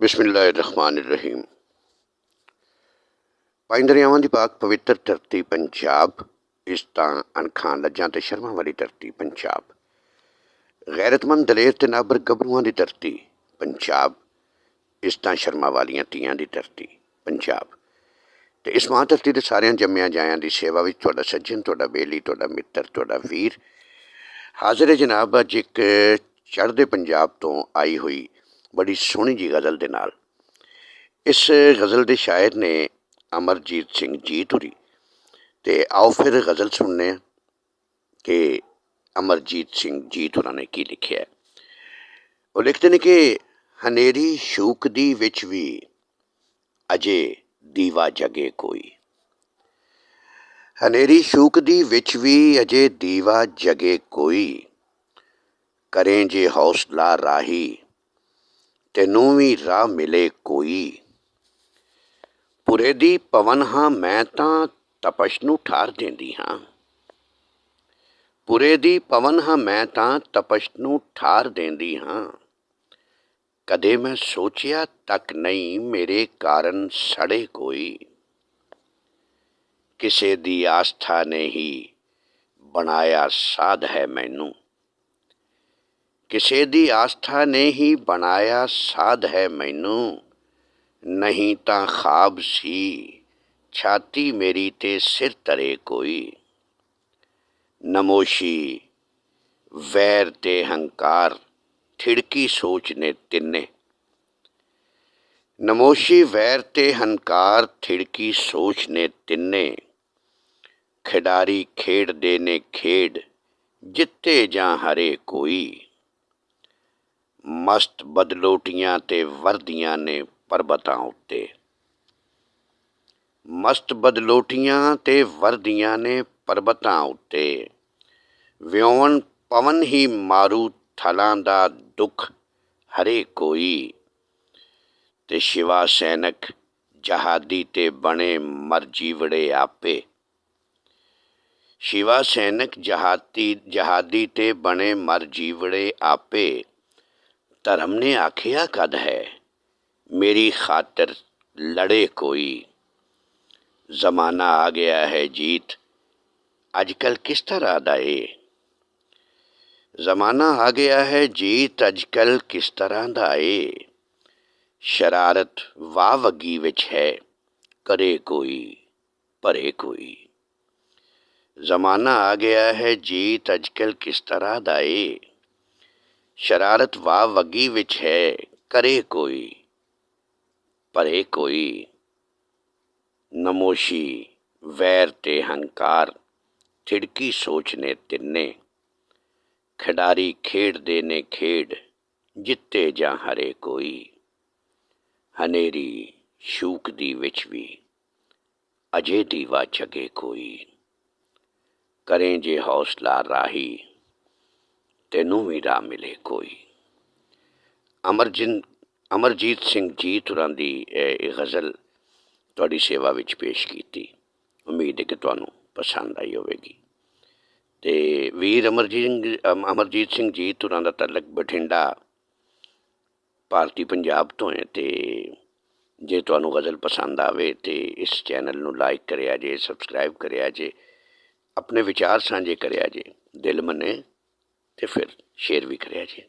ਬਿਸਮਿਲ੍ਲਾਹਿਰਰਹਿਮਾਨਿਰਰਹੀਮ। ਪੰਜ ਦਰਿਆਵਾਂ ਦੀ ਪਾਕ ਪਵਿੱਤਰ ਧਰਤੀ ਪੰਜਾਬ, ਇਸ ਤਾਂ ਅਣਖਾਂ ਲੱਜਾਂ ਤੇ ਸ਼ਰਮਾਂ ਵਾਲੀ ਧਰਤੀ ਪੰਜਾਬ। ਗੈਰਤਮੰਦ ਦਲੇਰ ਤੇ ਨਾਬਰ ਗੱਭਰੂਆਂ ਦੀ ਧਰਤੀ ਪੰਜਾਬ, ਇਸ ਤਾਂ ਸ਼ਰਮਾਂ ਵਾਲੀਆਂ ਤੀਆਂ ਦੀ ਧਰਤੀ ਪੰਜਾਬ। ਤੇ ਇਸ ਮਾਂ ਧਰਤੀ ਦੇ ਸਾਰਿਆਂ ਜੰਮਿਆਂ ਜਾਇਆਂ ਦੀ ਸੇਵਾ ਵਿੱਚ ਤੁਹਾਡਾ ਸੱਜਣ, ਤੁਹਾਡਾ ਬੇਲੀ, ਤੁਹਾਡਾ ਮਿੱਤਰ, ਤੁਹਾਡਾ ਵੀਰ। ਹਾਜ਼ਰ ਹੈ ਜਨਾਬ ਅੱਜ ਇੱਕ ਚੜ੍ਹਦੇ ਪੰਜਾਬ ਤੋਂ ਆਈ ਹੋਈ ਬੜੀ ਸੋਹਣੀ ਜੀ ਗਜ਼ਲ ਦੇ ਨਾਲ। ਇਸ ਗਜ਼ਲ ਦੇ ਸ਼ਾਇਰ ਨੇ ਅਮਰਜੀਤ ਸਿੰਘ ਜੀਤੁਰੀ ਤੇ ਆਓ ਫਿਰ ਗਜ਼ਲ ਸੁਣਨੇ ਹਾਂ ਕਿ ਅਮਰਜੀਤ ਸਿੰਘ ਜੀਤੁਰਾ ਨੇ ਕੀ ਲਿਖਿਆ ਉਹ ਲਿਖਦੇ ਨੇ ਕਿ ਹਨੇਰੀ ਸ਼ੂਕਦੀ ਵਿੱਚ ਵੀ ਅਜੇ ਦੀਵਾ ਜਗੇ ਕੋਈ। ਹਨੇਰੀ ਸ਼ੂਕਦੀ ਵਿੱਚ ਵੀ ਅਜੇ ਦੀਵਾ ਜਗੇ ਕੋਈ। ਕਰੇ ਜੇ ਹੌਸਲਾ ਰਾਹੀ ਤੈਨੂੰ ਵੀ ਰਾਹ ਮਿਲੇ ਕੋਈ। ਪੁਰੇ ਦੀ ਪਵਨ ਹਾਂ, ਮੈਂ ਤਾਂ ਤਪਸ਼ ਨੂੰ ਠਾਰ ਦਿੰਦੀ ਹਾਂ। ਪੁਰੇ ਦੀ ਪਵਨ ਹਾਂ, ਮੈਂ ਤਾਂ ਤਪਸ਼ ਨੂੰ ਠਾਰ ਦਿੰਦੀ ਹਾਂ। ਕਦੇ ਮੈਂ ਸੋਚਿਆ ਤੱਕ ਨਹੀਂ ਮੇਰੇ ਕਾਰਨ ਸੜੇ ਕੋਈ। ਕਿਸੇ ਦੀ ਆਸਥਾ ਨੇ ਹੀ ਬਣਾਇਆ ਸਾਧ ਹੈ ਮੈਨੂੰ। ਕਿਸੇ ਦੀ ਆਸਥਾ ਨੇ ਹੀ ਬਣਾਇਆ ਸਾਧ ਹੈ ਮੈਨੂੰ। ਨਹੀਂ ਤਾਂ ਖਾਬ ਸੀ, ਛਾਤੀ ਮੇਰੀ ਤੇ ਸਿਰ ਤਰੇ ਕੋਈ। ਨਮੋਸ਼ੀ ਵੈਰ ਤੇ ਹੰਕਾਰ ਠਿੜਕੀ ਸੋਚ ਨੇ ਤਿੰਨੇ। ਨਮੋਸ਼ੀ ਵੈਰ ਤੇ ਹੰਕਾਰ ਠਿੜਕੀ ਸੋਚ ਨੇ ਤਿੰਨੇ। ਖਿਡਾਰੀ ਖੇਡਦੇ ਨੇ ਖੇਡ, ਜਿੱਤੇ ਜਾਂ ਹਰੇ ਕੋਈ। ਮਸਤ ਬਦਲੋਟੀਆਂ ਤੇ ਵਰਦੀਆਂ ਨੇ ਪਰਬਤਾਂ ਉੱਤੇ। ਮਸਤ ਬਦਲੋਟੀਆਂ ਤੇ ਵਰਦੀਆਂ ਨੇ ਪਰਬਤਾਂ ਉੱਤੇ। ਵਿਉਣ ਪਵਨ ਹੀ ਮਾਰੂ ਥਲਾਂ ਦਾ ਦੁੱਖ ਹਰੇ ਕੋਈ। ਤੇ ਸ਼ਿਵਾ ਸੈਨਕ ਜਹਾਦੀ ਤੇ ਬਣੇ ਮਰ ਜੀਵੜੇ ਆਪੇ। ਸ਼ਿਵਾ ਸੈਨਕ ਜਹਾਦੀ ਜਹਾਦੀ ਤੇ ਬਣੇ ਮਰ ਜੀਵੜੇ ਆਪੇ। ਧਰਮ ਨੇ ਆਖਿਆ ਕਦ ਹੈ ਮੇਰੀ ਖਾਤਰ ਲੜੇ ਕੋਈ ਜ਼ਮਾਨਾ ਆ ਗਿਆ ਹੈ ਜੀਤ ਅੱਜ ਕੱਲ ਕਿਸ ਤਰ੍ਹਾਂ ਦਾ ਏ ਜ਼ਮਾਨਾ ਆ ਗਿਆ ਹੈ ਜੀਤ ਅੱਜ ਕੱਲ ਕਿਸ ਤਰ੍ਹਾਂ ਦਾ ਏ ਸ਼ਰਾਰਤ ਵਾਹ ਵਗੀ ਵਿੱਚ ਹੈ ਕਰੇ ਕੋਈ ਭਰੇ ਕੋਈ ਜ਼ਮਾਨਾ ਆ ਗਿਆ ਹੈ ਜੀਤ ਅੱਜ ਕੱਲ ਕਿਸ ਤਰ੍ਹਾਂ ਦਾ ਏ ਸ਼ਰਾਰਤ ਵਾਹ ਵਗੀ ਵਿੱਚ ਹੈ, ਕਰੇ ਕੋਈ, ਭਰੇ ਕੋਈ। ਨਮੋਸ਼ੀ, ਵੈਰ ਤੇ ਹੰਕਾਰ, ਥਿੜਕੀ ਸੋਚ ਨੇ ਤਿੰਨੇ। ਖਿਡਾਰੀ ਖੇਡਦੇ ਨੇ ਖੇਡ, ਜਿੱਤੇ ਜਾਂ ਹਰੇ ਕੋਈ। ਹਨੇਰੀ ਸ਼ੂਕਦੀ ਵਿੱਚ ਵੀ, ਅਜੇ ਦੀਵਾ ਛਗੇ ਕੋਈ। ਕਰੇ ਜੇ ਹੌਸਲਾ ਰਾਹੀ ਤੈਨੂੰ ਵੀ ਰਾਹ ਮਿਲੇ ਕੋਈ। ਅਮਰਜਿੰਦ, ਅਮਰਜੀਤ ਸਿੰਘ ਜੀ ਤੁਰਾਂ ਦੀ ਇਹ ਗਜ਼ਲ ਤੁਹਾਡੀ ਸੇਵਾ ਵਿੱਚ ਪੇਸ਼ ਕੀਤੀ। ਉਮੀਦ ਹੈ ਕਿ ਤੁਹਾਨੂੰ ਪਸੰਦ ਆਈ ਹੋਵੇਗੀ। ਤੇ ਵੀਰ ਅਮਰਜੀਤ ਅਮਰਜੀਤ ਸਿੰਘ ਜੀ ਤੁਰਾਂ ਦਾ ਤਲਕ ਬਠਿੰਡਾ, ਭਾਰਤੀ ਪੰਜਾਬ ਤੋਂ ਹੈ ਤੇ ਜੇ ਤੁਹਾਨੂੰ ਗਜ਼ਲ ਪਸੰਦ ਆਵੇ ਤੇ ਇਸ ਚੈਨਲ ਨੂੰ ਲਾਈਕ ਕਰਿਆ ਜੇ, ਸਬਸਕ੍ਰਾਈਬ ਕਰਿਆ ਜੇ, ਆਪਣੇ ਵਿਚਾਰ ਸਾਂਝੇ ਕਰਿਆ ਜੇ, ਦਿਲ ਮਨੇ ਤੇ ਫਿਰ ਸ਼ੇਅਰ ਵੀ ਕਰਿਆ ਜੇ।